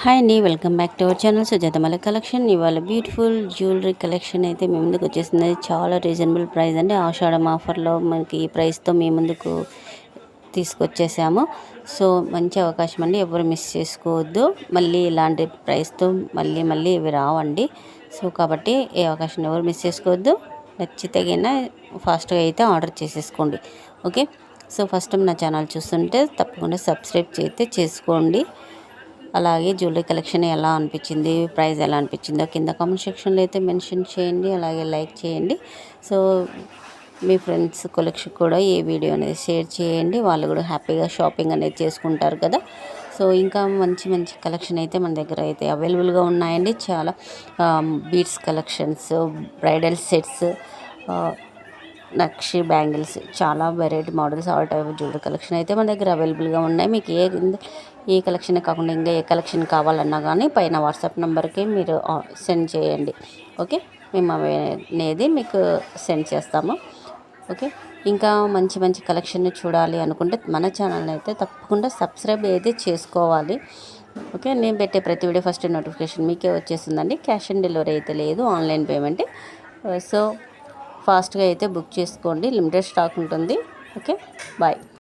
Hi అండి welcome back to our channel Sujatamala collection ఇవాళ beautiful jewellery collection అయితే మీ ముందుకు వచ్చేసింది. చాలా రీజనబుల్ ప్రైస్ అండి. ఆషాఢం ఆఫర్లో మనకి ఈ ప్రైస్తో మీ ముందుకు తీసుకొచ్చేసాము. సో మంచి అవకాశం అండి. ఎవరు మిస్ చేసుకోవద్దు. మళ్ళీ ఇలాంటి ప్రైస్తో మళ్ళీ మళ్ళీ ఇవి రావండి. సో కాబట్టి ఏ అవకాశం ఎవరు మిస్ చేసుకోవద్దు. నచ్చితగిన ఫాస్ట్గా అయితే ఆర్డర్ చేసేసుకోండి. ఓకే సో ఫస్ట్ నా ఛానల్ చూస్తుంటే తప్పకుండా సబ్స్క్రైబ్ చేస్తే చేసుకోండి. అలాగే జ్యువెలరీ కలెక్షన్ ఎలా అనిపించింది ప్రైస్ ఎలా అనిపించిందో కింద కామెంట్ సెక్షన్లో అయితే మెన్షన్ చేయండి అలాగే లైక్ చేయండి. సో మీ ఫ్రెండ్స్ కొలెక్షన్ కూడా ఈ వీడియో అనేది షేర్ చేయండి. వాళ్ళు కూడా హ్యాపీగా షాపింగ్ అనేది చేసుకుంటారు కదా. సో ఇంకా మంచి మంచి కలెక్షన్ అయితే మన దగ్గర అయితే అవైలబుల్గా ఉన్నాయండి. చాలా బీట్స్ కలెక్షన్స్ బ్రైడల్ సెట్స్ నక్షి బ్యాంగిల్స్ చాలా variety models all type jewellery collection అయితే మన దగ్గర అవైలబుల్గా ఉన్నాయి. మీకు ఏ ఏ కలెక్షన్ కాకుండా ఇంకా ఏ కలెక్షన్ కావాలన్నా కానీ పైన వాట్సాప్ నెంబర్కి మీరు సెండ్ చేయండి. ఓకే? మేము అనేది మీకు సెండ్ చేస్తాము. ఓకే? ఇంకా మంచి మంచి కలెక్షన్ చూడాలి అనుకుంటే మన ఛానల్ని అయితే తప్పకుండా సబ్స్క్రైబ్ అయితే చేసుకోవాలి. ఓకే? నేను పెట్టే ప్రతి వీడియో ఫస్ట్ నోటిఫికేషన్ మీకే వచ్చేస్తుందండి. క్యాష్ ఆన్ డెలివరీ అయితే లేదు ఆన్లైన్ పేమెంట్ సో ఫాస్ట్గా అయితే బుక్ చేసుకోండి. లిమిటెడ్ స్టాక్ ఉంటుంది. Okay bye.